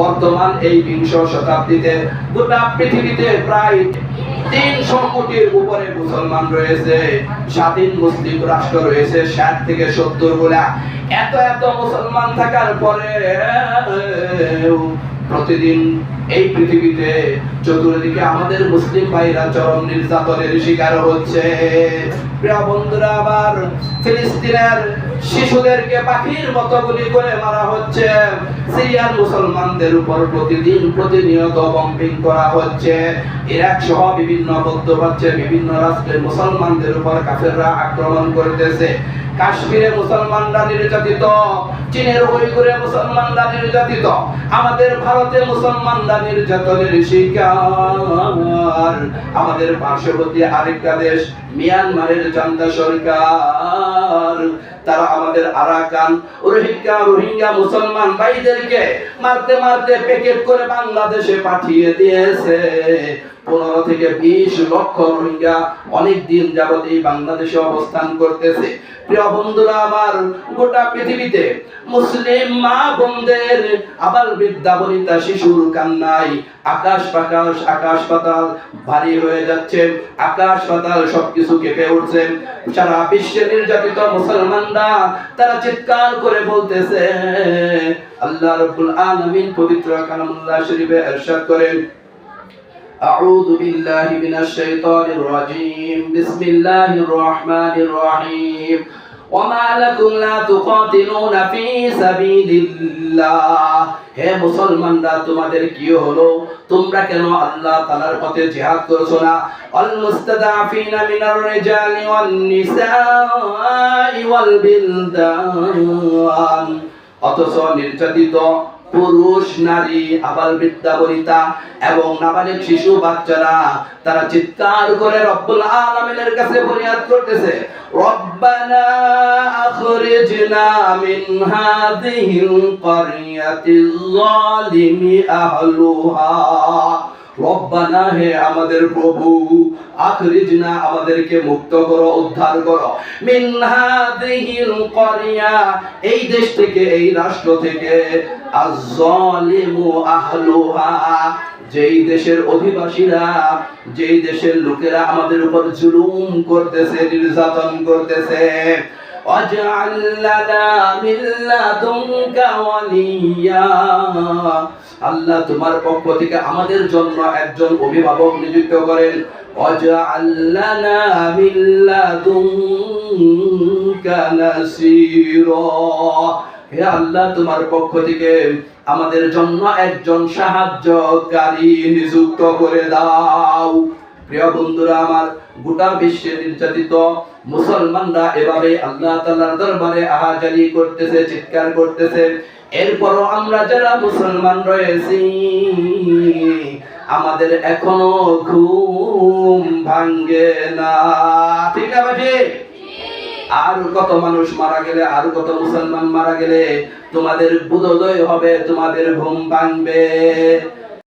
বর্তমান এই বিংশ শতাব্দীতে গোটা পৃথিবীতে প্রায় তিনশো কোটির উপরে মুসলমান রয়েছে, স্বাধীন মুসলিম রাষ্ট্র রয়েছে, ষাট থেকে সত্তরগুলা। এত এত মুসলমান থাকার পরে প্রতিদিন এই পৃথিবীতে চতুর্দিকে আমাদের মুসলিম ভাইরা চরম নির্যাতনের শিকার হচ্ছে। প্রিয় বন্ধুরা, আবার ফিলিস্তিনের শিশুদেরকে পাখির মতো গুলি করে মারা হচ্ছে। সিরিয়ার মুসলমানদের উপর প্রতিদিন প্রতিনিয়ত বম্বিং করা হচ্ছে। ইরাক সহ বিভিন্ন মধ্যপ্রাচ্যের বিভিন্ন রাষ্ট্রের মুসলমানদের উপর কাফেররা আক্রমণ করতেছে। কাশ্মীরে মুসলমানরা নির্যাতিত, চীনের উইগুরে মুসলমানরা নির্যাতিত, আমাদের ভারতে মুসলমানরা নির্যাতনের শিকার, আমাদের পার্শ্ববর্তী আরেকটা দেশ, মিয়ানমারের জান্তা সরকার, তারা আমাদের আরাকান, রোহিঙ্গা রোহিঙ্গা মুসলমান মারতে মারতে প্যাকেট করে বাংলাদেশে পাঠিয়ে দিয়েছে। পনেরো থেকে বিশ লক্ষ রোহিঙ্গা অনেক দিন যাবত এই বাংলাদেশে অবস্থান করতেছে। প্রিয় বন্ধুরা, আমার গোটা পৃথিবীতে মুসলিম মা বোনদের আবার বৃদ্ধা বনিতা শিশুর কান্নাই আকাশ পাকাশ, আকাশ পাতাল ভারী হয়ে যাচ্ছে। আকাশ পাতাল সবকিছু কেঁপে উঠছে। সারা বিশ্বে নির্যাতিত মুসলমানরা তারা চিৎকার করে বলতেছে, আল্লাহ রাব্বুল আলামিন পবিত্র কালামুল্লাহ শরীফে ইরশাদ করেন। أعوذ بالله من الشيطان الرجيم بسم الله الرحمن الرحيم وما لكم لا تقاتلون في سبيل الله হে মুসলমানরা তোমাদের কি হলো তোমরা কেন আল্লাহ তাআলার পথে জিহাদ করছো না আল মুস্তাদাফিনা মিনার রিজালি ওয়ান নিসাই ওয়াল বিলদান অথচ নির্যাতিত পুরুষ, নারী আবাল বৃদ্ধা বনিতা এবং নাবালিক শিশু, বাচ্চারা তারা চিৎকার করে রব্বুল আলামিনের কাছে ফরিয়াদ করতেছে। রব্বানা রব্বানা হে আমাদের প্রভু আখরিজনা আমাদেরকে মুক্ত করো উদ্ধার করো মিন হাযিহিল ক্বরিয়া এই দেশ থেকে এই রাষ্ট্র থেকে আয-যালিমু আহলুহা যেই দেশের অধিবাসীরা যেই দেশের লোকেরা আমাদের উপর জুলুম করতেছে নির্যাতন করতেছে واجعل لنا من لدنك وليا আল্লাহ তোমার পক্ষ থেকে আমাদের জন্য একজন অভিভাবক নিযুক্ত করেন। হে আল্লাহ তোমার পক্ষ থেকে আমাদের জন্য একজন সাহায্যকারী নিযুক্ত করে দাও। প্রিয় বন্ধুরা, আমার গোটা বিশ্বে নির্যাতিত মুসলমানরা এভাবে আল্লাহ দরবারে আহাজারি করতেছে, চিৎকার করতেছে। এরপরও আমরা যারা মুসলমান রয়েছি, আমাদের এখনও ঘুম ভাঙ্গে না। ঠিক আছে আর কত মানুষ মারা গেলে, আর কত মুসলমান মারা গেলে তোমাদের বুদোদয় হবে, তোমাদের ঘুম ভাঙবে।